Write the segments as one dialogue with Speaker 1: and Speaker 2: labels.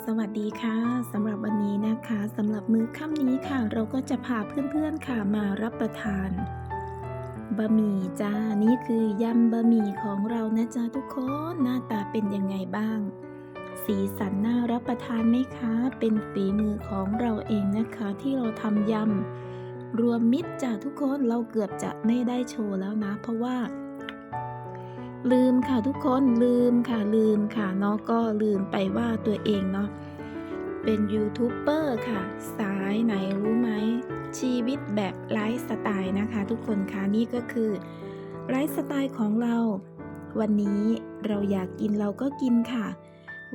Speaker 1: สวัสดีค่ะสำหรับวันนี้นะคะสำหรับมื้อค่ำนี้ค่ะ เราก็จะพาเพื่อนๆค่ะมารับประทานบะหมี่จ้านี่คือยำบะหมี่ของเรานะจ๊ะทุกคนหน้าตาเป็นยังไงบ้าง สีสันน่ารับประทานไหมคะ เป็นฝีมือของเราเองนะคะ ที่เราทำยำรวมมิตรจ้ะทุกคนเราเกือบจะไม่ได้โชว์แล้วนะ เพราะว่า ลืมค่ะทุกคนลืมค่ะลืมค่ะเนาะก็ลืมไปว่าตัวเองเนาะเป็นยูทูบเบอร์ค่ะ สายไหนรู้ไหม ชีวิตแบบไลฟ์สไตล์นะคะ ทุกคนคะนี่ก็คือไลฟ์สไตล์ของเรา วันนี้เราอยากกินเราก็กินค่ะ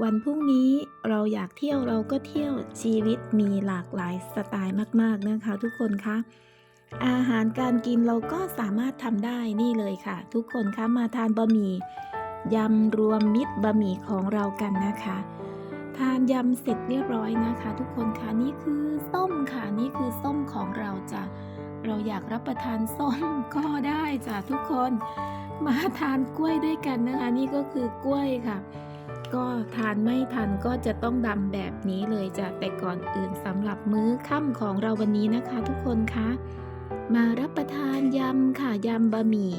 Speaker 1: วันพรุ่งนี้เราอยากเที่ยวเราก็เที่ยวชีวิตมีหลากหลายสไตล์มาก ๆนะคะ ทุกคนคะ อาหารการกินเราก็สามารถทำได้นี่เลยค่ะ ทุกคนคะมาทานบะหมี่ยำรวมมิตรบะหมี่ของเรากันนะคะ ทานยำเสร็จเรียบร้อยนะคะ ทุกคนคะนี่คือส้มค่ะนี่คือส้มของเราจะเราอยากรับประทานส้มก็ได้จ้ะทุกคน มาทานกล้วยด้วยกันนะคะ นี่ก็คือกล้วยค่ะก็ทานไม่ทันก็จะต้องดำแบบนี้เลยจ้ะแต่ก่อนอื่นสำหรับมื้อค่ำของเราวันนี้นะคะ ทุกคนคะ มารับประทานยำค่ะยำบะหมี่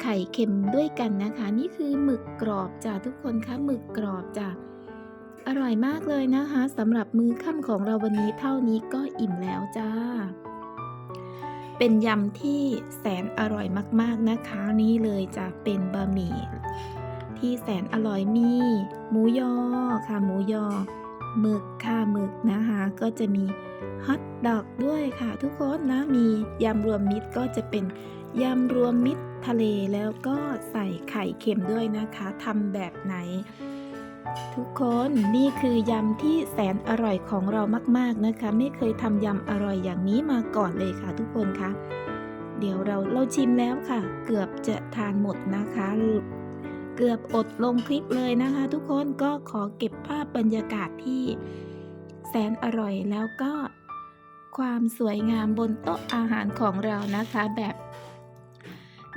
Speaker 1: ไข่เค็มด้วยกันนะคะ นี่คือหมึกกรอบจ้ะทุกคนคะหมึกกรอบจ้ะอร่อยมากเลยนะคะสำหรับมื้อค่ำของเราวันนี้เท่านี้ก็อิ่มแล้วจ้า เป็นยำที่แสนอร่อยมากๆนะคะ นี่เลยจะเป็นบะหมี่ที่แสนอร่อยมีหมูยอค่ะหมูยอ หมึกค่ะหมึกนะคะ ก็จะมีฮอทดอกด้วยค่ะทุกคนนะมียำรวมมิตรก็จะเป็นยำรวมมิตรทะเลแล้วก็ใส่ไข่เค็มด้วยนะคะทำแบบไหน ทุกคนนี่คือยำที่แสนอร่อยของเรามากๆนะคะ ไม่เคยทำยำอร่อยอย่างนี้มาก่อนเลยค่ะทุกคนคะเดี๋ยวเราเราชิมแล้วค่ะ เกือบจะทานหมดนะคะ เกือบอดลงคลิปเลยนะคะ ทุกคนก็ขอเก็บภาพบรรยากาศที่แสนอร่อยแล้วก็ความสวยงามบนโต๊ะอาหารของเรานะคะแบบ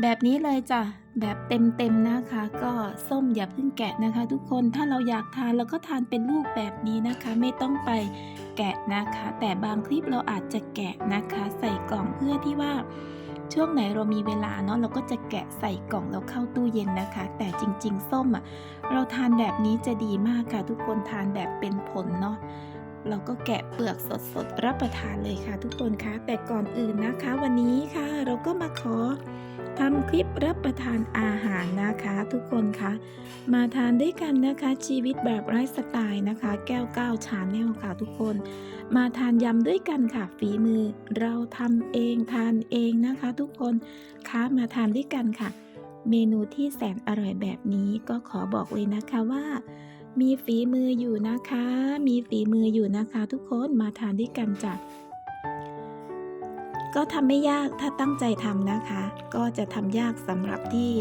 Speaker 1: แบบนี้เลยจ้ะ แบบเต็มๆนะคะ ก็ส้มอย่าเพิ่งแกะนะคะ ทุกคนถ้าเราอยากทานเราก็ทานเป็นลูกแบบนี้นะคะ ไม่ต้องไปแกะนะคะ แต่บางคลิปเราอาจจะแกะนะคะ ใส่กล่องเพื่อที่ว่า ช่วงไหนเรามีเวลาเนาะเราก็จะแกะใส่กล่องแล้วเข้าตู้เย็นนะคะ แต่จริง ๆ ส้มอะเราทานแบบนี้จะดีมากค่ะ ทุกคนทานแบบเป็นผลเนาะ เราก็แกะเปลือกสดๆ รับประทานเลยค่ะทุกคนคะ แต่ก่อนอื่นนะคะ วันนี้ค่ะ เราก็มาขอทำคลิปรับประทานอาหารนะคะ ทุกคนคะมาทานด้วยกันนะคะ ชีวิตแบบไร้สไตล์นะคะ แก้วก้าวชาแนลค่ะทุกคน มาทานยำด้วยกันค่ะฝีมือ เราทำเองทานเองนะคะ ทุกคนคะมาทานด้วยกันค่ะ เมนูที่แสนอร่อยแบบนี้ก็ขอบอกเลยนะคะว่า มีฝีมืออยู่นะคะ มีฝีมืออยู่นะคะทุกคนมาทานด้วยกันจ้ะก็ทำไม่ยากถ้าตั้งใจทำนะคะ ก็จะทำยากสำหรับที่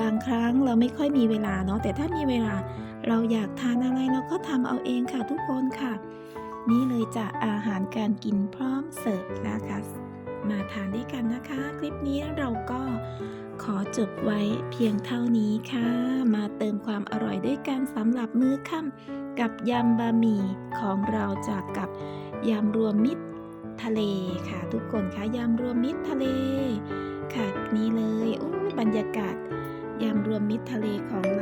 Speaker 1: บางครั้งเราไม่ค่อยมีเวลาเนาะแต่ถ้ามีเวลาเราอยากทานอะไรเราก็ทำเอาเองค่ะทุกคนค่ะ นี่เลยจะอาหารการกินพร้อมเสิร์ฟนะคะ มาทานด้วยกันนะคะ คลิปนี้เราก็ขอจบไว้เพียงเท่านี้ค่ะ มาเติมความอร่อยด้วยกันสำหรับมื้อค่ำกับยำบะหมี่ของเราจากกับยำรวมมิตรทะเลค่ะ ทุกคนคะยำรวมมิตรทะเล ค่ะ นี่เลยอู้บรรยากาศยำรวมมิตรทะเลของเรา